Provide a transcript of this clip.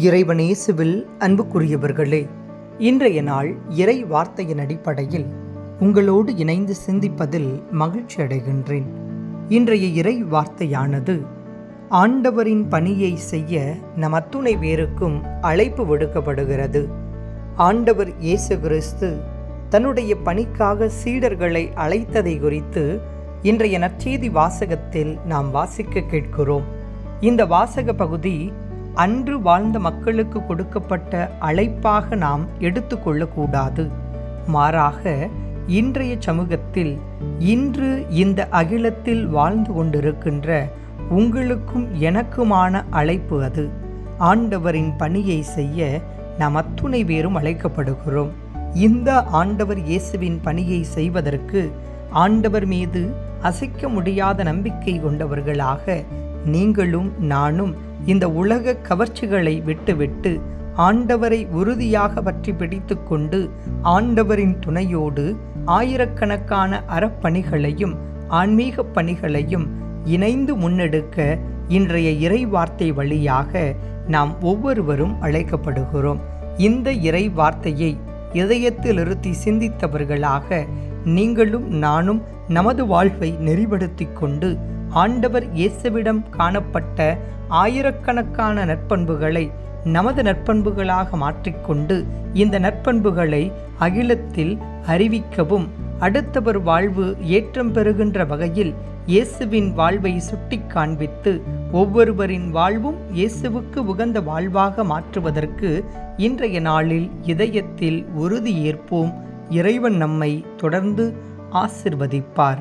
இறைவனேசுவில் அன்புக்குரியவர்களே இன்றைய நாள் இறை வார்த்தையின் அடிப்படையில் உங்களோடு இணைந்து சிந்திப்பதில் மகிழ்ச்சி அடைகின்றேன். இன்றைய இறை வார்த்தையானது ஆண்டவரின் பணியை செய்ய நம் அத்துணை பேருக்கும் அழைப்பு விடுக்கப்படுகிறது. ஆண்டவர் இயேசு கிறிஸ்து தன்னுடைய பணிக்காக சீடர்களை அழைத்ததை குறித்து இன்றைய நற்செய்தி வாசகத்தில் நாம் வாசிக்க கேட்கிறோம். இந்த வாசக பகுதி அன்று வாழ்ந்த மக்களுக்கு கொடுக்கப்பட்ட அழைப்பாக நாம் எடுத்துக்கொள்ளக்கூடாது மாறாக இன்றைய சமூகத்தில் இன்று இந்த அகிலத்தில் வாழ்ந்து கொண்டிருக்கின்ற உங்களுக்கும் எனக்குமான அழைப்பு அது. ஆண்டவரின் பணியை செய்ய நாம் அத்துணை பேரும் அழைக்கப்படுகிறோம். இந்த ஆண்டவர் இயேசுவின் பணியை செய்வதற்கு ஆண்டவர் மீது அசைக்க முடியாத நம்பிக்கை கொண்டவர்களாக நீங்களும் நானும் இந்த உலக கவர்ச்சிகளை விட்டுவிட்டு ஆண்டவரை உறுதியாக பற்றி பிடித்து கொண்டு ஆண்டவரின் துணையோடு ஆயிரக்கணக்கான அறப்பணிகளையும் ஆன்மீக பணிகளையும் இணைந்து முன்னெடுக்க இன்றைய இறை வார்த்தை வழியாக நாம் ஒவ்வொருவரும் அழைக்கப்படுகிறோம். இந்த இறை வார்த்தையை இதயத்தில் இருத்தி சிந்தித்தவர்களாக நீங்களும் நானும் நமது வாழ்வை நெறிப்படுத்தி கொண்டு ஆண்டவர் இயேசுவிடம் காணப்பட்ட ஆயிரக்கணக்கான நற்பண்புகளை நமது நற்பண்புகளாக மாற்றிக்கொண்டு இந்த நற்பண்புகளை அகிலத்தில் அறிவிக்கவும். அடுத்தவர் வாழ்வு ஏற்றம் பெறுகின்ற வகையில் இயேசுவின் வாழ்வை சுட்டி காண்பித்து ஒவ்வொருவரின் வாழ்வும் இயேசுவுக்கு உகந்த வாழ்வாக மாற்றுவதற்கு இன்றைய நாளில் இதயத்தில் உறுதி ஏற்போம் இறைவன் நம்மை தொடர்ந்து ஆசிர்வதிப்பார்.